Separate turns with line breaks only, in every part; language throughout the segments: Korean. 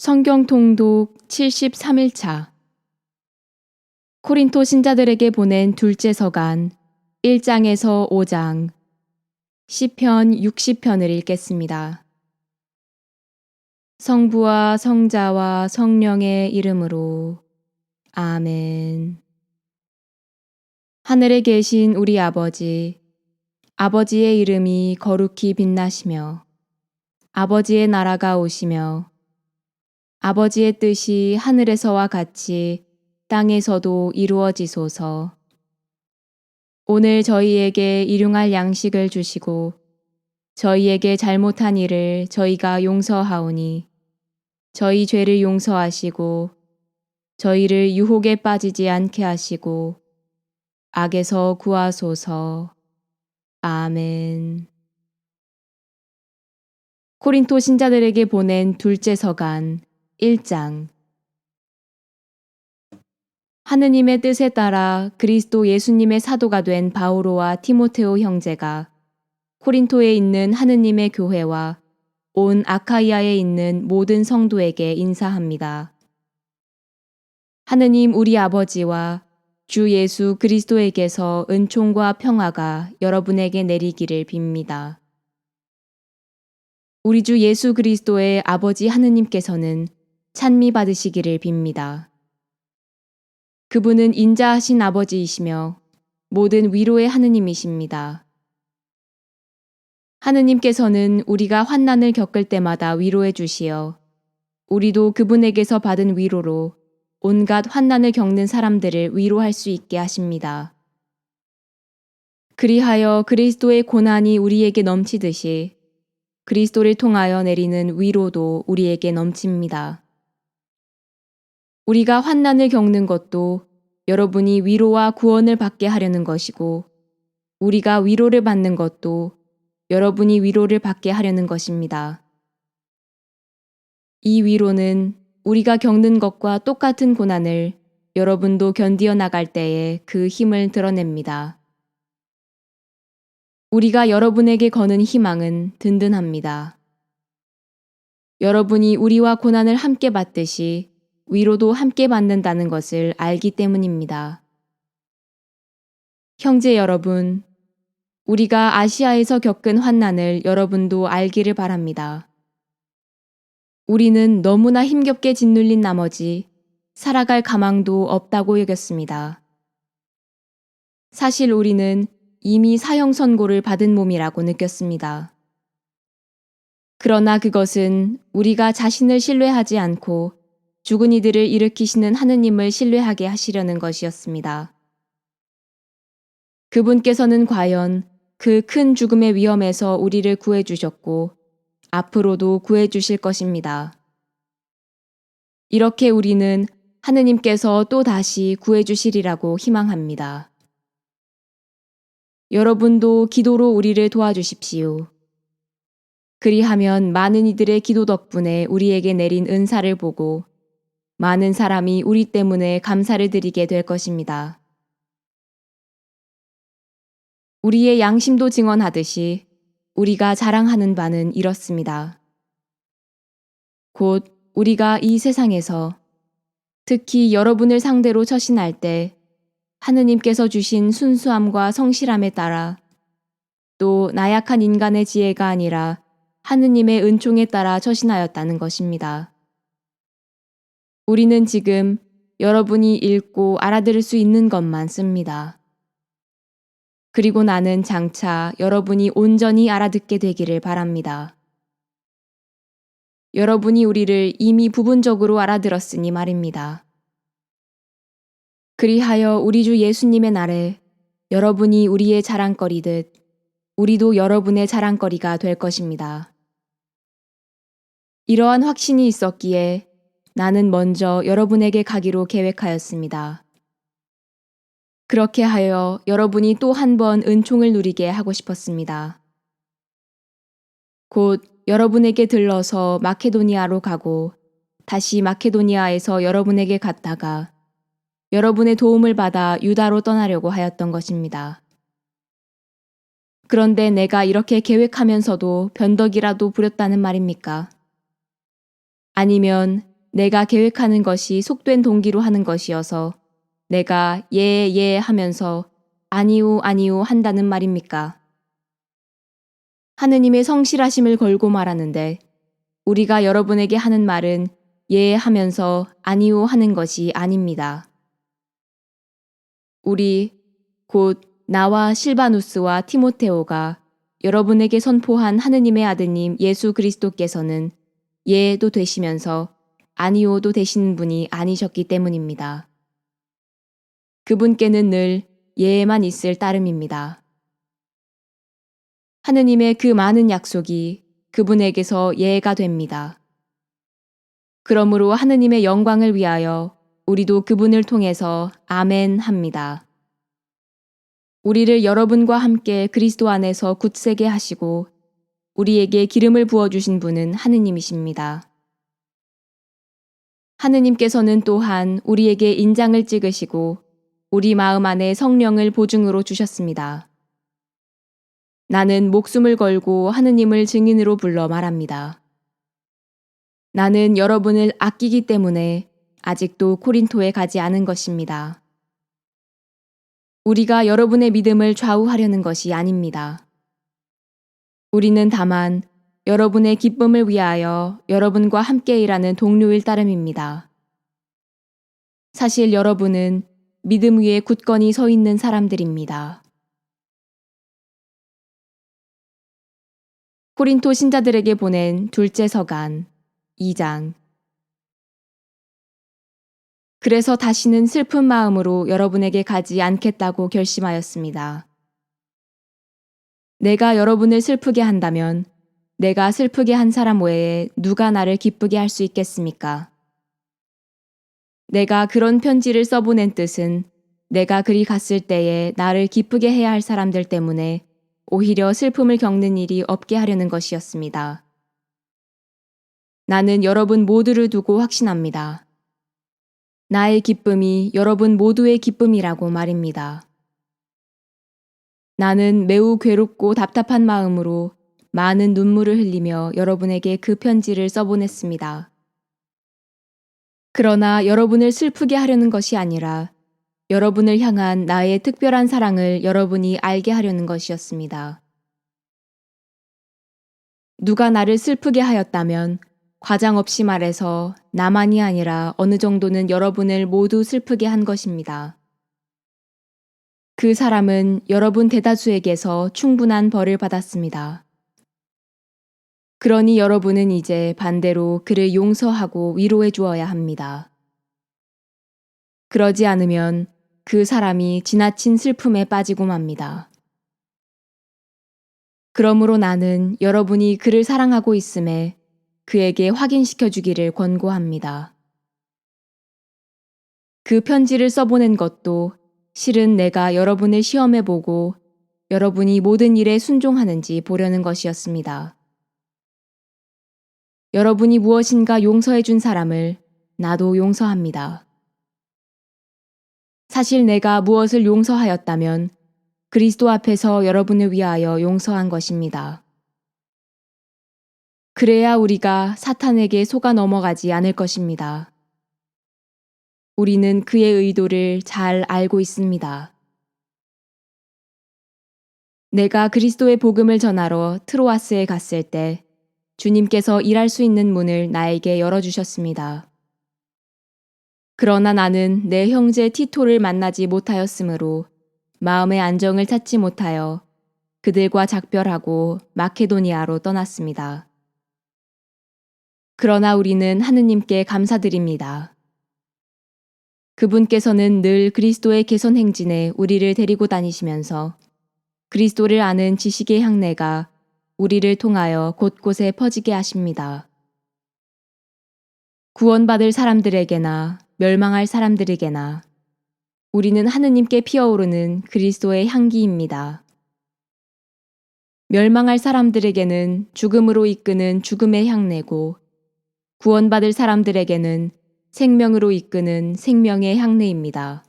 성경 통독 73일차 코린토 신자들에게 보낸 둘째 서간 1장에서 5장 시편 60편을 읽겠습니다. 성부와 성자와 성령의 이름으로 아멘. 하늘에 계신 우리 아버지, 아버지의 이름이 거룩히 빛나시며 아버지의 나라가 오시며 아버지의 뜻이 하늘에서와 같이 땅에서도 이루어지소서. 오늘 저희에게 일용할 양식을 주시고 저희에게 잘못한 일을 저희가 용서하오니 저희 죄를 용서하시고 저희를 유혹에 빠지지 않게 하시고 악에서 구하소서. 아멘. 코린토 신자들에게 보낸 둘째 서간 1장 하느님의 뜻에 따라 그리스도 예수님의 사도가 된 바오로와 티모테오 형제가 코린토에 있는 하느님의 교회와 온 아카이아에 있는 모든 성도에게 인사합니다. 하느님 우리 아버지와 주 예수 그리스도에게서 은총과 평화가 여러분에게 내리기를 빕니다. 우리 주 예수 그리스도의 아버지 하느님께서는 찬미 받으시기를 빕니다. 그분은 인자하신 아버지이시며 모든 위로의 하느님이십니다. 하느님께서는 우리가 환난을 겪을 때마다 위로해 주시어 우리도 그분에게서 받은 위로로 온갖 환난을 겪는 사람들을 위로할 수 있게 하십니다. 그리하여 그리스도의 고난이 우리에게 넘치듯이 그리스도를 통하여 내리는 위로도 우리에게 넘칩니다. 우리가 환난을 겪는 것도 여러분이 위로와 구원을 받게 하려는 것이고 우리가 위로를 받는 것도 여러분이 위로를 받게 하려는 것입니다. 이 위로는 우리가 겪는 것과 똑같은 고난을 여러분도 견디어 나갈 때에 그 힘을 드러냅니다. 우리가 여러분에게 거는 희망은 든든합니다. 여러분이 우리와 고난을 함께 받듯이 위로도 함께 받는다는 것을 알기 때문입니다. 형제 여러분, 우리가 아시아에서 겪은 환난을 여러분도 알기를 바랍니다. 우리는 너무나 힘겹게 짓눌린 나머지 살아갈 가망도 없다고 여겼습니다. 사실 우리는 이미 사형 선고를 받은 몸이라고 느꼈습니다. 그러나 그것은 우리가 자신을 신뢰하지 않고 죽은 이들을 일으키시는 하느님을 신뢰하게 하시려는 것이었습니다. 그분께서는 과연 그 큰 죽음의 위험에서 우리를 구해주셨고 앞으로도 구해주실 것입니다. 이렇게 우리는 하느님께서 또 다시 구해주시리라고 희망합니다. 여러분도 기도로 우리를 도와주십시오. 그리하면 많은 이들의 기도 덕분에 우리에게 내린 은사를 보고 많은 사람이 우리 때문에 감사를 드리게 될 것입니다. 우리의 양심도 증언하듯이 우리가 자랑하는 바는 이렇습니다. 곧 우리가 이 세상에서 특히 여러분을 상대로 처신할 때 하느님께서 주신 순수함과 성실함에 따라 또 나약한 인간의 지혜가 아니라 하느님의 은총에 따라 처신하였다는 것입니다. 우리는 지금 여러분이 읽고 알아들을 수 있는 것만 씁니다. 그리고 나는 장차 여러분이 온전히 알아듣게 되기를 바랍니다. 여러분이 우리를 이미 부분적으로 알아들었으니 말입니다. 그리하여 우리 주 예수님의 날에 여러분이 우리의 자랑거리듯 우리도 여러분의 자랑거리가 될 것입니다. 이러한 확신이 있었기에 나는 먼저 여러분에게 가기로 계획하였습니다. 그렇게 하여 여러분이 또 한 번 은총을 누리게 하고 싶었습니다. 곧 여러분에게 들러서 마케도니아로 가고 다시 마케도니아에서 여러분에게 갔다가 여러분의 도움을 받아 유다로 떠나려고 하였던 것입니다. 그런데 내가 이렇게 계획하면서도 변덕이라도 부렸다는 말입니까? 아니면 내가 계획하는 것이 속된 동기로 하는 것이어서 내가 예, 예 하면서 아니오, 아니오 한다는 말입니까? 하느님의 성실하심을 걸고 말하는데 우리가 여러분에게 하는 말은 예 하면서 아니오 하는 것이 아닙니다. 우리 곧 나와 실바누스와 티모테오가 여러분에게 선포한 하느님의 아드님 예수 그리스도께서는 예도 되시면서 아니오도 되시는 분이 아니셨기 때문입니다. 그분께는 늘 예만 있을 따름입니다. 하느님의 그 많은 약속이 그분에게서 예가 됩니다. 그러므로 하느님의 영광을 위하여 우리도 그분을 통해서 아멘 합니다. 우리를 여러분과 함께 그리스도 안에서 굳세게 하시고 우리에게 기름을 부어주신 분은 하느님이십니다. 하느님께서는 또한 우리에게 인장을 찍으시고 우리 마음 안에 성령을 보증으로 주셨습니다. 나는 목숨을 걸고 하느님을 증인으로 불러 말합니다. 나는 여러분을 아끼기 때문에 아직도 코린토에 가지 않은 것입니다. 우리가 여러분의 믿음을 좌우하려는 것이 아닙니다. 우리는 다만 여러분의 기쁨을 위하여 여러분과 함께 일하는 동료일 따름입니다. 사실 여러분은 믿음 위에 굳건히 서 있는 사람들입니다. 코린토 신자들에게 보낸 둘째 서간 2장 그래서 다시는 슬픈 마음으로 여러분에게 가지 않겠다고 결심하였습니다. 내가 여러분을 슬프게 한다면 내가 슬프게 한 사람 외에 누가 나를 기쁘게 할 수 있겠습니까? 내가 그런 편지를 써보낸 뜻은 내가 그리 갔을 때에 나를 기쁘게 해야 할 사람들 때문에 오히려 슬픔을 겪는 일이 없게 하려는 것이었습니다. 나는 여러분 모두를 두고 확신합니다. 나의 기쁨이 여러분 모두의 기쁨이라고 말입니다. 나는 매우 괴롭고 답답한 마음으로 많은 눈물을 흘리며 여러분에게 그 편지를 써보냈습니다. 그러나 여러분을 슬프게 하려는 것이 아니라 여러분을 향한 나의 특별한 사랑을 여러분이 알게 하려는 것이었습니다. 누가 나를 슬프게 하였다면 과장 없이 말해서 나만이 아니라 어느 정도는 여러분을 모두 슬프게 한 것입니다. 그 사람은 여러분 대다수에게서 충분한 벌을 받았습니다. 그러니 여러분은 이제 반대로 그를 용서하고 위로해 주어야 합니다. 그러지 않으면 그 사람이 지나친 슬픔에 빠지고 맙니다. 그러므로 나는 여러분이 그를 사랑하고 있음에 그에게 확인시켜 주기를 권고합니다. 그 편지를 써보낸 것도 실은 내가 여러분을 시험해 보고 여러분이 모든 일에 순종하는지 보려는 것이었습니다. 여러분이 무엇인가 용서해 준 사람을 나도 용서합니다. 사실 내가 무엇을 용서하였다면 그리스도 앞에서 여러분을 위하여 용서한 것입니다. 그래야 우리가 사탄에게 속아 넘어가지 않을 것입니다. 우리는 그의 의도를 잘 알고 있습니다. 내가 그리스도의 복음을 전하러 트로아스에 갔을 때 주님께서 일할 수 있는 문을 나에게 열어주셨습니다. 그러나 나는 내 형제 티토를 만나지 못하였으므로 마음의 안정을 찾지 못하여 그들과 작별하고 마케도니아로 떠났습니다. 그러나 우리는 하느님께 감사드립니다. 그분께서는 늘 그리스도의 개선 행진에 우리를 데리고 다니시면서 그리스도를 아는 지식의 향내가 우리를 통하여 곳곳에 퍼지게 하십니다. 구원받을 사람들에게나 멸망할 사람들에게나 우리는 하느님께 피어오르는 그리스도의 향기입니다. 멸망할 사람들에게는 죽음으로 이끄는 죽음의 향내고 구원받을 사람들에게는 생명으로 이끄는 생명의 향내입니다.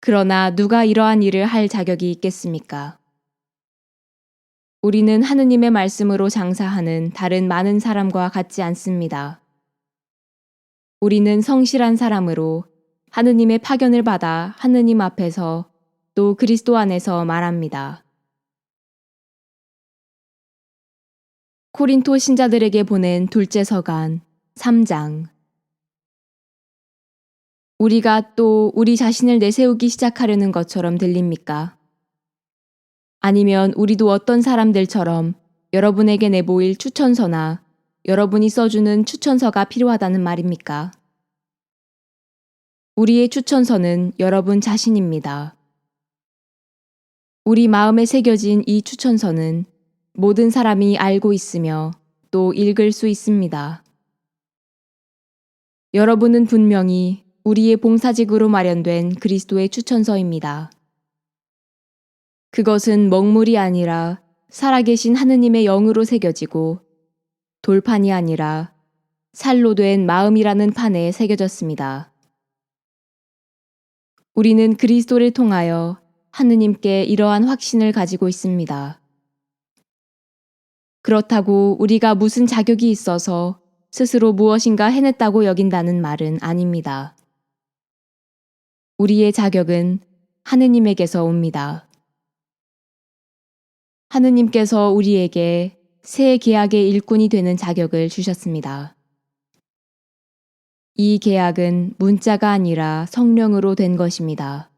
그러나 누가 이러한 일을 할 자격이 있겠습니까? 우리는 하느님의 말씀으로 장사하는 다른 많은 사람과 같지 않습니다. 우리는 성실한 사람으로 하느님의 파견을 받아 하느님 앞에서 또 그리스도 안에서 말합니다. 코린토 신자들에게 보낸 둘째 서간 3장 우리가 또 우리 자신을 내세우기 시작하려는 것처럼 들립니까? 아니면 우리도 어떤 사람들처럼 여러분에게 내보일 추천서나 여러분이 써주는 추천서가 필요하다는 말입니까? 우리의 추천서는 여러분 자신입니다. 우리 마음에 새겨진 이 추천서는 모든 사람이 알고 있으며 또 읽을 수 있습니다. 여러분은 분명히 우리의 봉사직으로 마련된 그리스도의 추천서입니다. 그것은 먹물이 아니라 살아계신 하느님의 영으로 새겨지고 돌판이 아니라 살로 된 마음이라는 판에 새겨졌습니다. 우리는 그리스도를 통하여 하느님께 이러한 확신을 가지고 있습니다. 그렇다고 우리가 무슨 자격이 있어서 스스로 무엇인가 해냈다고 여긴다는 말은 아닙니다. 우리의 자격은 하느님에게서 옵니다. 하느님께서 우리에게 새 계약의 일꾼이 되는 자격을 주셨습니다. 이 계약은 문자가 아니라 성령으로 된 것입니다.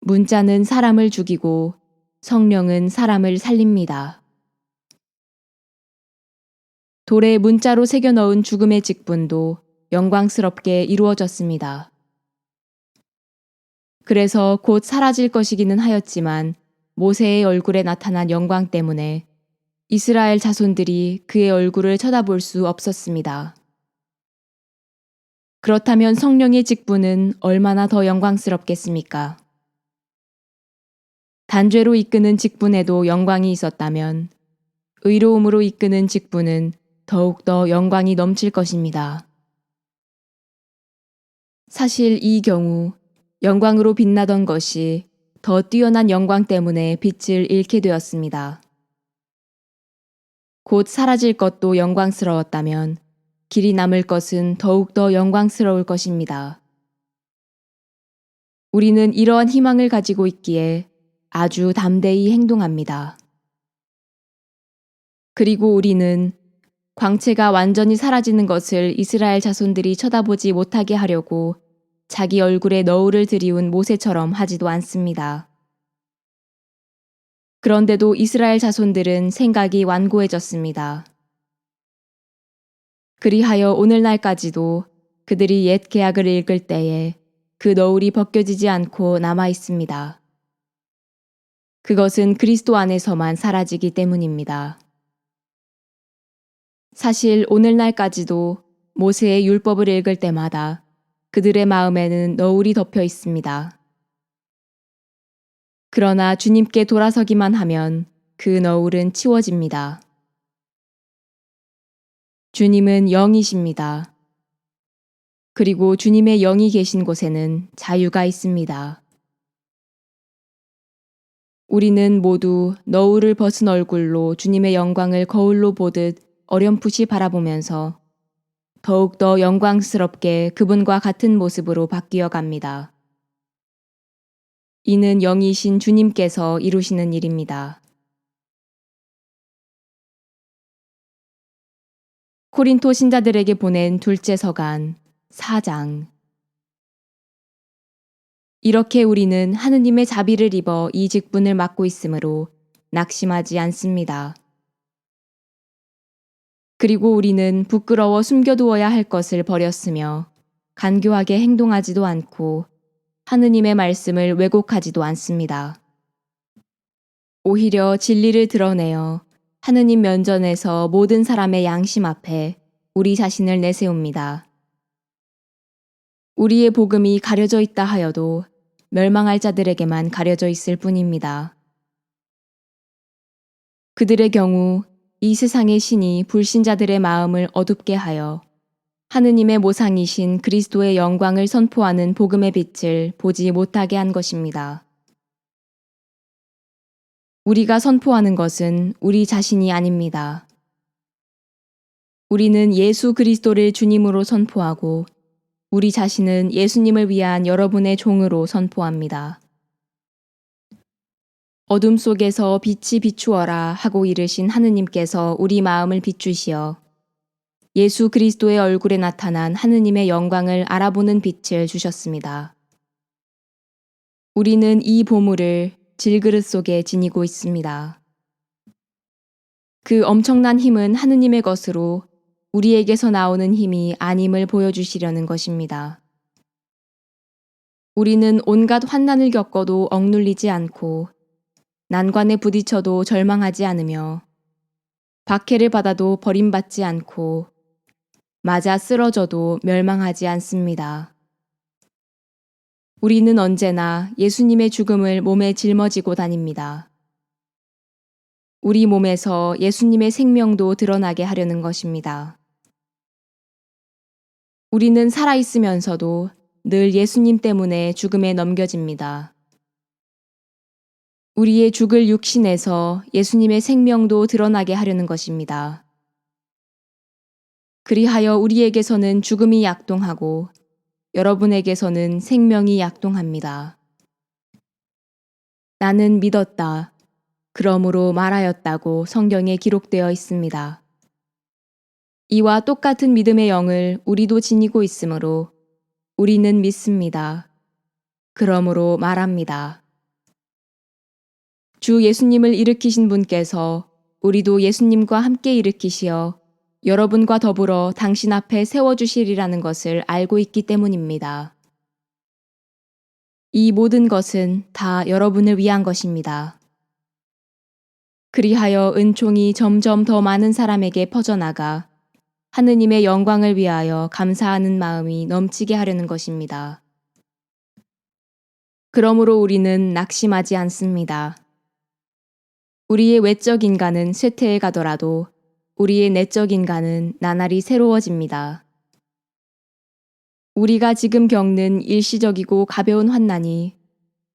문자는 사람을 죽이고 성령은 사람을 살립니다. 돌에 문자로 새겨 넣은 죽음의 직분도 영광스럽게 이루어졌습니다. 그래서 곧 사라질 것이기는 하였지만 모세의 얼굴에 나타난 영광 때문에 이스라엘 자손들이 그의 얼굴을 쳐다볼 수 없었습니다. 그렇다면 성령의 직분은 얼마나 더 영광스럽겠습니까? 단죄로 이끄는 직분에도 영광이 있었다면 의로움으로 이끄는 직분은 더욱더 영광이 넘칠 것입니다. 사실 이 경우 영광으로 빛나던 것이 더 뛰어난 영광 때문에 빛을 잃게 되었습니다. 곧 사라질 것도 영광스러웠다면 길이 남을 것은 더욱더 영광스러울 것입니다. 우리는 이러한 희망을 가지고 있기에 아주 담대히 행동합니다. 그리고 우리는 광채가 완전히 사라지는 것을 이스라엘 자손들이 쳐다보지 못하게 하려고 자기 얼굴에 너울을 들이운 모세처럼 하지도 않습니다. 그런데도 이스라엘 자손들은 생각이 완고해졌습니다. 그리하여 오늘날까지도 그들이 옛 계약을 읽을 때에 그 너울이 벗겨지지 않고 남아 있습니다. 그것은 그리스도 안에서만 사라지기 때문입니다. 사실 오늘날까지도 모세의 율법을 읽을 때마다 그들의 마음에는 너울이 덮여 있습니다. 그러나 주님께 돌아서기만 하면 그 너울은 치워집니다. 주님은 영이십니다. 그리고 주님의 영이 계신 곳에는 자유가 있습니다. 우리는 모두 너울을 벗은 얼굴로 주님의 영광을 거울로 보듯 어렴풋이 바라보면서 더욱더 영광스럽게 그분과 같은 모습으로 바뀌어 갑니다. 이는 영이신 주님께서 이루시는 일입니다. 코린토 신자들에게 보낸 둘째 서간 4장 이렇게 우리는 하느님의 자비를 입어 이 직분을 맡고 있으므로 낙심하지 않습니다. 그리고 우리는 부끄러워 숨겨두어야 할 것을 버렸으며 간교하게 행동하지도 않고 하느님의 말씀을 왜곡하지도 않습니다. 오히려 진리를 드러내어 하느님 면전에서 모든 사람의 양심 앞에 우리 자신을 내세웁니다. 우리의 복음이 가려져 있다 하여도 멸망할 자들에게만 가려져 있을 뿐입니다. 그들의 경우 이 세상의 신이 불신자들의 마음을 어둡게 하여 하느님의 모상이신 그리스도의 영광을 선포하는 복음의 빛을 보지 못하게 한 것입니다. 우리가 선포하는 것은 우리 자신이 아닙니다. 우리는 예수 그리스도를 주님으로 선포하고 우리 자신은 예수님을 위한 여러분의 종으로 선포합니다. 어둠 속에서 빛이 비추어라 하고 이르신 하느님께서 우리 마음을 비추시어 예수 그리스도의 얼굴에 나타난 하느님의 영광을 알아보는 빛을 주셨습니다. 우리는 이 보물을 질그릇 속에 지니고 있습니다. 그 엄청난 힘은 하느님의 것으로 우리에게서 나오는 힘이 아님을 보여주시려는 것입니다. 우리는 온갖 환난을 겪어도 억눌리지 않고 난관에 부딪혀도 절망하지 않으며 박해를 받아도 버림받지 않고 맞아 쓰러져도 멸망하지 않습니다. 우리는 언제나 예수님의 죽음을 몸에 짊어지고 다닙니다. 우리 몸에서 예수님의 생명도 드러나게 하려는 것입니다. 우리는 살아있으면서도 늘 예수님 때문에 죽음에 넘겨집니다. 우리의 죽을 육신에서 예수님의 생명도 드러나게 하려는 것입니다. 그리하여 우리에게서는 죽음이 약동하고 여러분에게서는 생명이 약동합니다. 나는 믿었다. 그러므로 말하였다고 성경에 기록되어 있습니다. 이와 똑같은 믿음의 영을 우리도 지니고 있으므로 우리는 믿습니다. 그러므로 말합니다. 주 예수님을 일으키신 분께서 우리도 예수님과 함께 일으키시어 여러분과 더불어 당신 앞에 세워주시리라는 것을 알고 있기 때문입니다. 이 모든 것은 다 여러분을 위한 것입니다. 그리하여 은총이 점점 더 많은 사람에게 퍼져나가 하느님의 영광을 위하여 감사하는 마음이 넘치게 하려는 것입니다. 그러므로 우리는 낙심하지 않습니다. 우리의 외적 인간은 쇠퇴해 가더라도 우리의 내적 인간은 나날이 새로워집니다. 우리가 지금 겪는 일시적이고 가벼운 환난이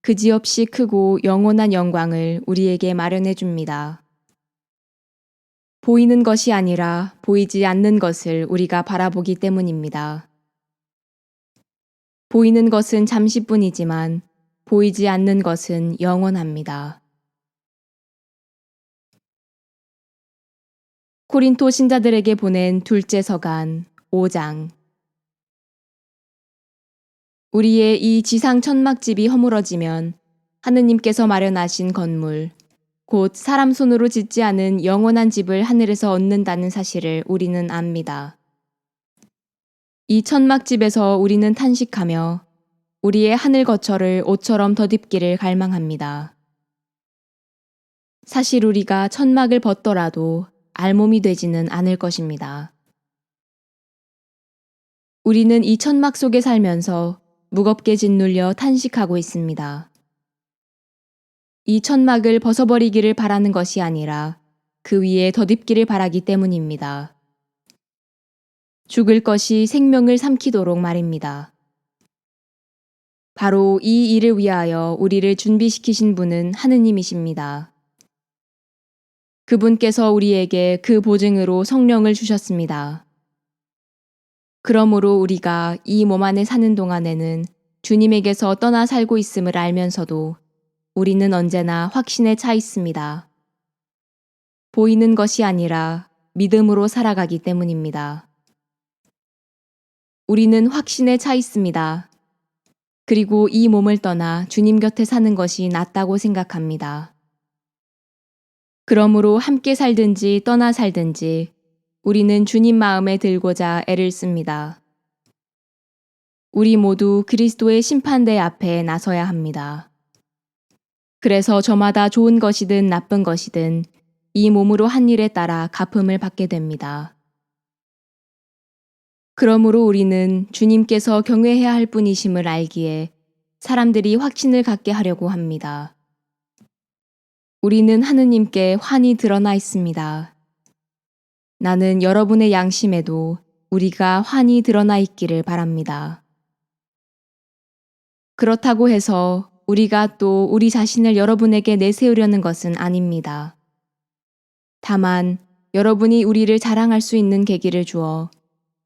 그지없이 크고 영원한 영광을 우리에게 마련해 줍니다. 보이는 것이 아니라 보이지 않는 것을 우리가 바라보기 때문입니다. 보이는 것은 잠시뿐이지만 보이지 않는 것은 영원합니다. 코린토 신자들에게 보낸 둘째 서간 5장 우리의 이 지상 천막집이 허물어지면 하느님께서 마련하신 건물, 곧 사람 손으로 짓지 않은 영원한 집을 하늘에서 얻는다는 사실을 우리는 압니다. 이 천막집에서 우리는 탄식하며 우리의 하늘 거처를 옷처럼 덧입기를 갈망합니다. 사실 우리가 천막을 벗더라도 알몸이 되지는 않을 것입니다. 우리는 이 천막 속에 살면서 무겁게 짓눌려 탄식하고 있습니다. 이 천막을 벗어버리기를 바라는 것이 아니라 그 위에 덧입기를 바라기 때문입니다. 죽을 것이 생명을 삼키도록 말입니다. 바로 이 일을 위하여 우리를 준비시키신 분은 하느님이십니다. 그분께서 우리에게 그 보증으로 성령을 주셨습니다. 그러므로 우리가 이 몸 안에 사는 동안에는 주님에게서 떠나 살고 있음을 알면서도 우리는 언제나 확신에 차 있습니다. 보이는 것이 아니라 믿음으로 살아가기 때문입니다. 우리는 확신에 차 있습니다. 그리고 이 몸을 떠나 주님 곁에 사는 것이 낫다고 생각합니다. 그러므로 함께 살든지 떠나 살든지 우리는 주님 마음에 들고자 애를 씁니다. 우리 모두 그리스도의 심판대 앞에 나서야 합니다. 그래서 저마다 좋은 것이든 나쁜 것이든 이 몸으로 한 일에 따라 갚음을 받게 됩니다. 그러므로 우리는 주님께서 경외해야 할 분이심을 알기에 사람들이 확신을 갖게 하려고 합니다. 우리는 하느님께 환히 드러나 있습니다. 나는 여러분의 양심에도 우리가 환히 드러나 있기를 바랍니다. 그렇다고 해서 우리가 또 우리 자신을 여러분에게 내세우려는 것은 아닙니다. 다만 여러분이 우리를 자랑할 수 있는 계기를 주어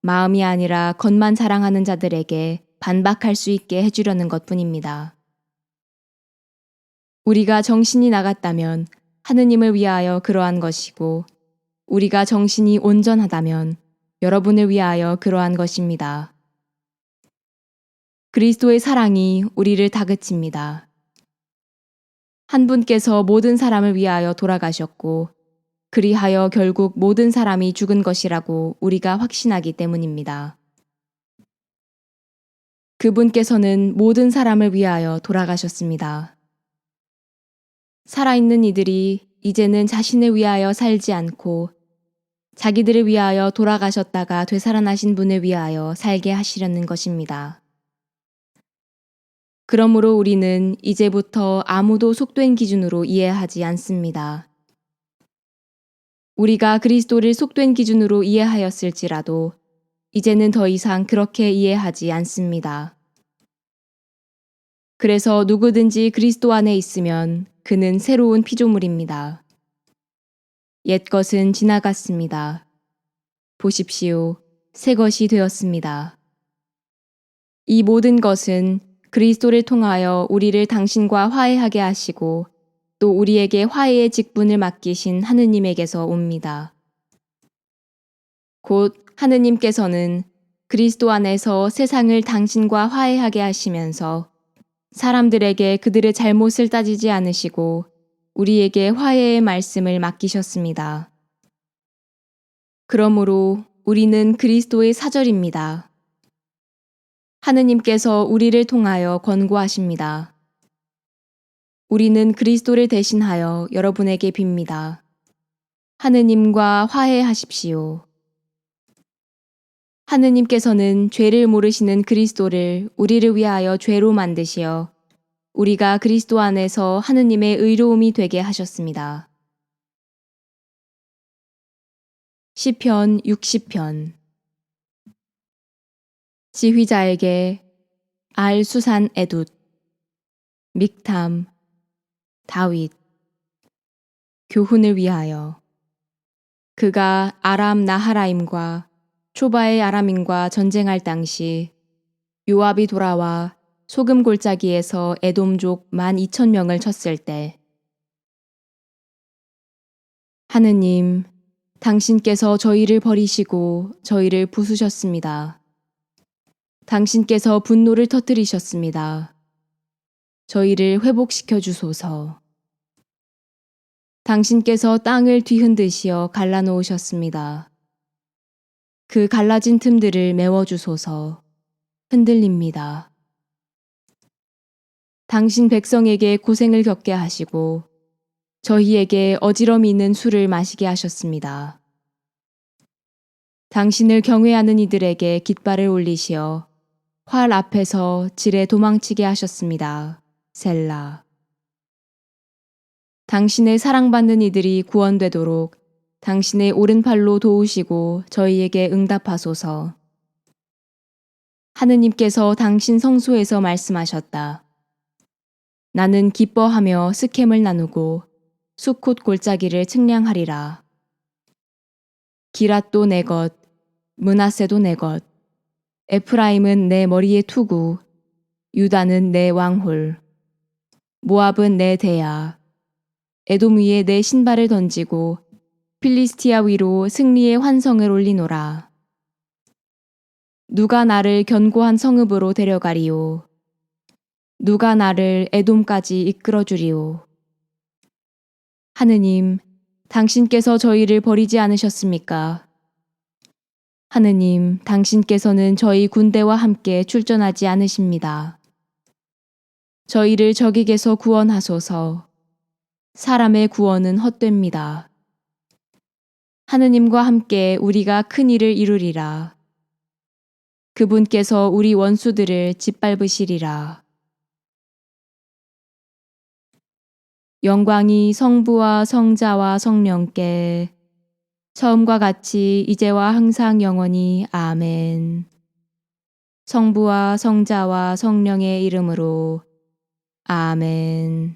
마음이 아니라 겉만 자랑하는 자들에게 반박할 수 있게 해주려는 것 뿐입니다. 우리가 정신이 나갔다면 하느님을 위하여 그러한 것이고, 우리가 정신이 온전하다면 여러분을 위하여 그러한 것입니다. 그리스도의 사랑이 우리를 다그칩니다. 한 분께서 모든 사람을 위하여 돌아가셨고, 그리하여 결국 모든 사람이 죽은 것이라고 우리가 확신하기 때문입니다. 그분께서는 모든 사람을 위하여 돌아가셨습니다. 살아있는 이들이 이제는 자신을 위하여 살지 않고 자기들을 위하여 돌아가셨다가 되살아나신 분을 위하여 살게 하시려는 것입니다. 그러므로 우리는 이제부터 아무도 속된 기준으로 이해하지 않습니다. 우리가 그리스도를 속된 기준으로 이해하였을지라도 이제는 더 이상 그렇게 이해하지 않습니다. 그래서 누구든지 그리스도 안에 있으면 그는 새로운 피조물입니다. 옛 것은 지나갔습니다. 보십시오. 새 것이 되었습니다. 이 모든 것은 그리스도를 통하여 우리를 당신과 화해하게 하시고 또 우리에게 화해의 직분을 맡기신 하느님에게서 옵니다. 곧 하느님께서는 그리스도 안에서 세상을 당신과 화해하게 하시면서 사람들에게 그들의 잘못을 따지지 않으시고 우리에게 화해의 말씀을 맡기셨습니다. 그러므로 우리는 그리스도의 사절입니다. 하느님께서 우리를 통하여 권고하십니다. 우리는 그리스도를 대신하여 여러분에게 빕니다. 하느님과 화해하십시오. 하느님께서는 죄를 모르시는 그리스도를 우리를 위하여 죄로 만드시어 우리가 그리스도 안에서 하느님의 의로움이 되게 하셨습니다. 시편 60편 지휘자에게 알 수산 에둉 믹탐 다윗 교훈을 위하여 그가 아람 나하라임과 초바의 아람인과 전쟁할 당시 요압이 돌아와 소금 골짜기에서 에돔족 만 이천 명을 쳤을 때 하느님 당신께서 저희를 버리시고 저희를 부수셨습니다. 당신께서 분노를 터뜨리셨습니다. 저희를 회복시켜 주소서. 당신께서 땅을 뒤흔드시어 갈라놓으셨습니다. 그 갈라진 틈들을 메워주소서 흔들립니다. 당신 백성에게 고생을 겪게 하시고 저희에게 어지럼이 있는 술을 마시게 하셨습니다. 당신을 경외하는 이들에게 깃발을 올리시어 활 앞에서 질에 도망치게 하셨습니다. 셀라. 당신의 사랑받는 이들이 구원되도록 당신의 오른팔로 도우시고 저희에게 응답하소서. 하느님께서 당신 성소에서 말씀하셨다. 나는 기뻐하며 스캠을 나누고 수콧 골짜기를 측량하리라. 기랏도 내 것, 문하세도 내 것, 에프라임은 내 머리의 투구, 유다는 내 왕홀, 모압은 내 대야, 에돔 위에 내 신발을 던지고 필리스티아 위로 승리의 환성을 올리노라. 누가 나를 견고한 성읍으로 데려가리오. 누가 나를 에돔까지 이끌어 주리오. 하느님, 당신께서 저희를 버리지 않으셨습니까? 하느님, 당신께서는 저희 군대와 함께 출전하지 않으십니다. 저희를 적에게서 구원하소서. 사람의 구원은 헛됩니다. 하느님과 함께 우리가 큰 일을 이루리라. 그분께서 우리 원수들을 짓밟으시리라. 영광이 성부와 성자와 성령께 처음과 같이 이제와 항상 영원히 아멘. 성부와 성자와 성령의 이름으로 아멘.